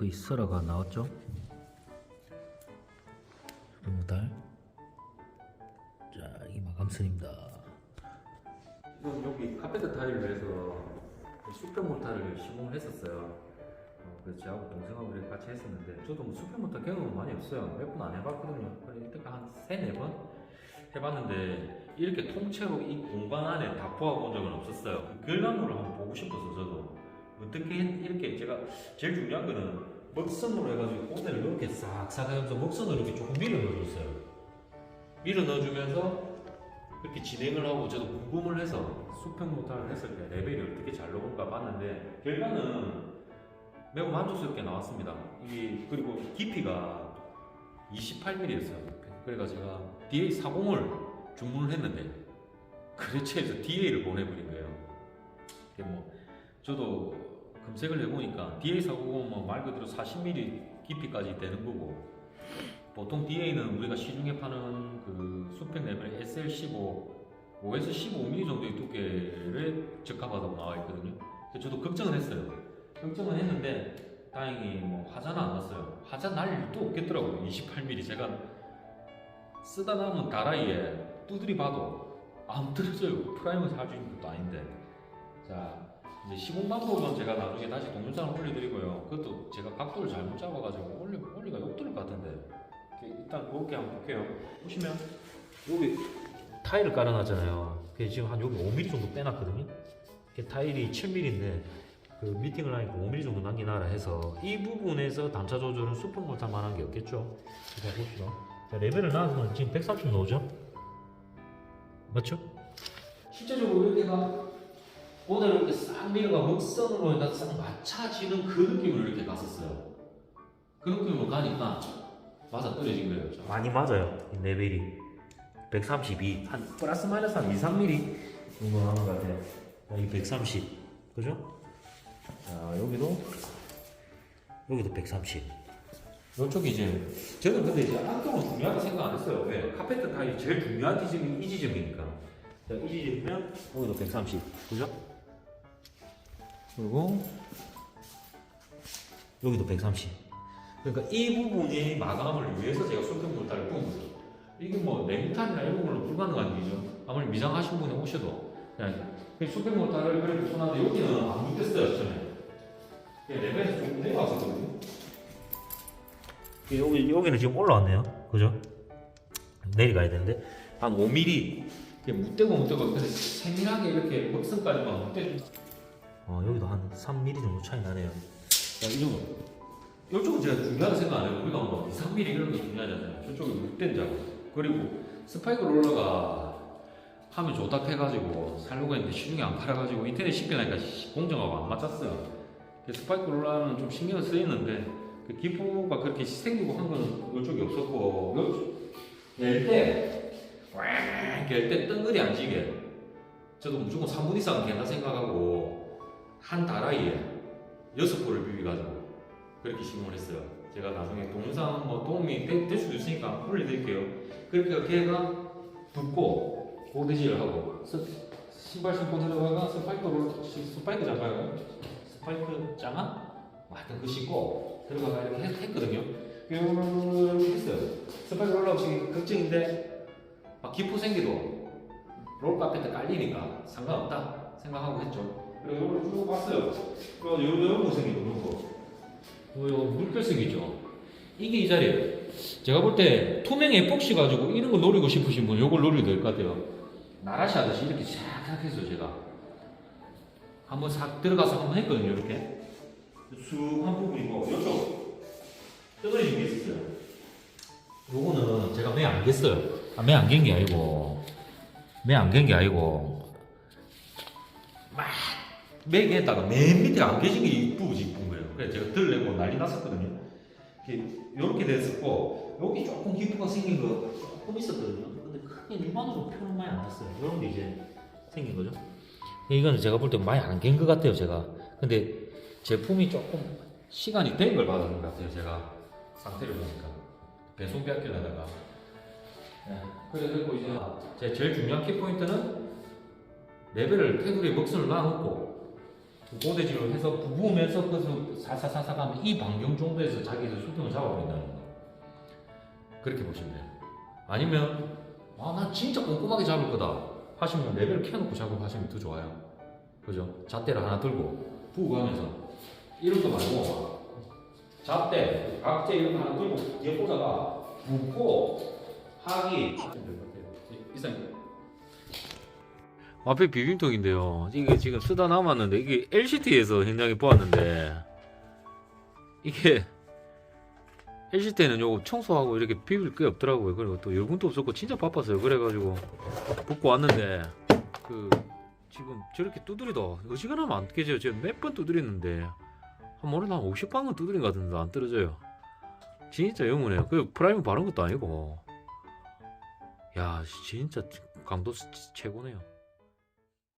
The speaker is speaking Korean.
거의 설화가 나왔죠. 수평모탈. 자, 이 마감선입니다. 지금 여기 카페트 타일을 위해서 수평 모타를 시공을 했었어요. 어, 그래서 저하고 동생하고 같이 했었는데 저도 뭐 수평 모타 경험은 많이 없어요. 몇 번 안 해봤거든요. 이때까지 한 세네 번 해봤는데 이렇게 통째로 이 공간 안에 다 부어본 적은 없었어요. 그 결과물을 한번 보고 싶어서 저도 어떻게 했- 이렇게 제가 제일 중요한 거는 먹선으로 해가지고 꼬대를 이렇게 싹싹 하면서 먹선으로 이렇게 조금 밀어 넣어줬어요. 밀어 넣어주면서 그렇게 진행을 하고 저도 궁금을 해서 수평 모탈을 했을 때 레벨이 어떻게 잘 나올까 봤는데 결과는 매우 만족스럽게 나왔습니다. 이 그리고 깊이가 28mm였어요. 그래가 제가 DA40을 주문을 했는데 그레체에서 DA를 보내버린 거예요. 뭐 저도 검색을 해보니까 DA40은 뭐말 그대로 40mm 깊이까지 되는 거고 보통 DA는 우리가 시중에 파는 그 수평 레벨 SL15 5에서 15mm 정도의 두께를 적합하다고 나와 있거든요. 저도 걱정은 했어요. 걱정은 했는데 다행히 뭐 화자는 안 났어요. 화자 날 일도 없겠더라고요. 28mm 제가 쓰다 남은 다라이에 두드리 봐도 안 떨어져요. 프라이머 사주는 것도 아닌데. 자 시공 방법은 제가 나중에 다시 동영상을 올려드리고요. 그것도 제가 각도를 잘못 잡아가지고 올리, 올리가 욕들을 것 같은데. 일단 그렇게 한번 볼게요. 보시면 여기 타일을 깔아놨잖아요. 그게 지금 한 여기 5mm 정도 빼놨거든요. 타일이 7mm인데 그 미팅을 하니까 5mm 정도 남기나라 해서 이 부분에서 단차 조절은 수평 못할 만한 게 없겠죠. 자 봅시다. 자, 레벨을 나와서 지금 130 나오죠? 맞죠? 실제적으로 이렇게가 오늘 이렇게 싹 밀어가 먹선으로 해가 싹 맞춰지는 그 느낌을 이렇게 갔었어요. 그 느낌으로 가니까 맞아 떨어진 거예요. 많이 맞아요. 이 레벨이 132. 한 플러스 마이너스 한 2, 3mm 정도 하는 것 같아요. 여기 130. 그죠? 자, 여기도 여기도 130. 이쪽이 이제 저는 근데 이제 안쪽은 중요하다 생각 안 했어요. 왜? 카페트 타일이 제일 중요한 지점이 이 지점이니까. 자, 이 지점이면 여기도 130. 그죠? 그리고 여기도 130. 그러니까 이 부분이 마감을 위해서 제가 수평 몰타를 부은 거죠. 이게 뭐 냉탄이나 이런 걸로 불가능한 일이죠. 아무리 미장하신 분이 오셔도 그냥 수평 몰타를 이렇게 붙여놨는데 여기는 안 붙겠어요, 전에. 레벨에서 조금 내려왔었거든요. 여기 여기는 지금 올라왔네요. 그죠? 내려가야 되는데 한 5mm 이게 묻대고 묻대고 근데 세밀하게 이렇게 먹선까지만 묻대. 어 여기도 한 3mm 정도 차이 나네요. 자, 이 정도. 이쪽은 제가 중요하다 생각 안 해요. 우리가 뭐 2, 3mm 이런 거 중요하잖아요. 저쪽은 작업. 그리고 스파이크 롤러가 하면 좋다 해가지고 살려고 했는데 시중에 안 팔아가지고 인터넷 시켜나니까 공정하고 안 맞았어요. 스파이크 롤러는 좀 신경을 쓰였는데 그 기포가 그렇게 생기고 한 거는 이쪽이 없었고 열때 열때 뜬글이 안 지게 저도 무조건 3분 이상 된다 생각하고 한 다라이에 여섯 볼을 비비가지고 그렇게 시공을 했어요. 제가 나중에 동영상 뭐 도움이 되, 될 수도 있으니까 올려드릴게요. 그렇게 걔가 붙고 고대질을 하고 스, 신발 신고 들어가가 스파이크로 스파이크 장가요? 스파이크 장아? 뭐 하여튼 그 신고 들어가가 이렇게 했, 했거든요. 이렇게 했어요. 스파이크 올라오시 걱정인데 막 기포 생기도 롤 카페트 깔리니까 상관없다 생각하고 했죠. 이걸 쭉 봤어요. 그리고 요, 요런 거 생기고 요런 거. 요, 요 물결 생기죠. 이게 이 자리에요. 제가 볼 때 투명 에폭시 가지고 이런 거 노리고 싶으신 분 요걸 노려도 될 것 같아요. 나라시 하듯이 이렇게 싹 했어요 제가. 한번 싹 들어가서 한번 했거든요 이렇게. 쑥한 부분이고 요쪽 덩어리 게 있었어요. 요거는 제가 매 안 겠어요. 아, 매안 갠 게 아니고 매 안 갠 게 아니고 막 매개에다가 맨 밑에 안 깨진 게 이쁘고 이쁜 거예요. 그래서 제가 들내고 난리 났었거든요. 이렇게 됐었고 여기 조금 기포가 생긴 거 조금 있었거든요. 근데 크게 일반으로 표는 많이 안 났어요. 이런 게 이제 생긴 거죠. 이거는 제가 볼 때 많이 안갠것 같아요, 제가. 근데 제품이 조금 시간이 된 걸 받은 것 같아요, 제가 상태를 보니까 배송비 아끼려다가. 네. 그래서 이제 제 제일 중요한 키포인트는 레벨을 테두리에 먹선을 놔놓고 고대지로 해서 부으면서 그래서 살살살살 하면 이 반경 정도에서 자기가 수평을 잡아버린다는 거. 그렇게 보시면 돼요. 아니면 아 난 진짜 꼼꼼하게 잡을 거다 하시면 레벨을 켜놓고 작업하시면 더 좋아요. 그죠? 잣대를 하나 들고 부고 하면서 이런 거 말고 잣대, 각재 이런 거 하나 들고 꽂아가 붓고 하기 이상 앞에 비빔통인데요. 이게 지금 쓰다 남았는데 이게 LCT에서 현장에 보았는데 이게 LCT는 요거 청소하고 이렇게 비빌 게 없더라고요. 그리고 또 여분도 없었고 진짜 바빴어요. 그래가지고 붓고 왔는데 그 지금 저렇게 두드리도 어지간하면 안 깨져요. 제가 몇 번 두드렸는데 한 모레 한 50방은 두드린 것 같은데 안 떨어져요. 진짜 영문해요. 그 프라이머 바른 것도 아니고 야 진짜 강도 최고네요.